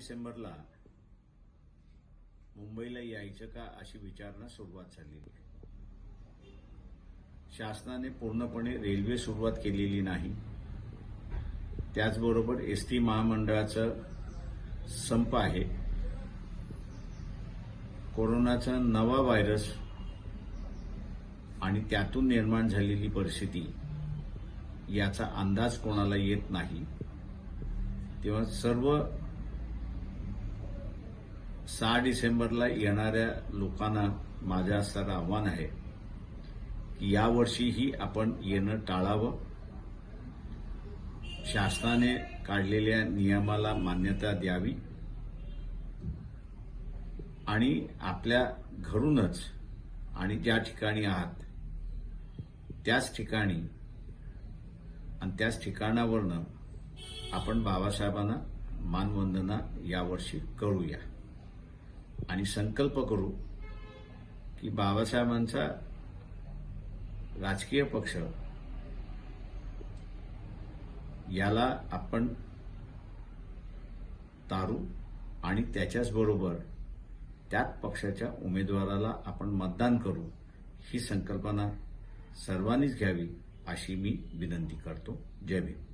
डिसेंबरला मुंबईला यायचं का अशी विचारणा सुरुवात झाली. शासनाने पूर्णपणे रेल्वे सुरुवात केलेली नाही. त्याचबरोबर एस टी महामंडळाचं संप आहे. कोरोनाचा नवा व्हायरस आणि त्यातून निर्माण झालेली परिस्थिती याचा अंदाज कोणाला येत नाही. तेव्हा सर्व सहा डिसेंबरला येणाऱ्या लोकांना माझ्या असणारं आव्हान आहे की यावर्षीही आपण येणं टाळावं. शासनाने काढलेल्या नियमाला मान्यता द्यावी. आणि आपल्या घरूनच आणि ज्या ठिकाणी आहात त्याच ठिकाणी आणि त्याच ठिकाणावरनं आपण बाबासाहेबांना मानवंदना यावर्षी करूया. आणि संकल्प करू की बाबासाहेबांचा राजकीय पक्ष याला आपण तारू आणि त्याच्याचबरोबर त्याच पक्षाच्या उमेदवाराला आपण मतदान करू ही संकल्पना सर्वांनीच घ्यावी अशी मी विनंती करतो. जय भीम.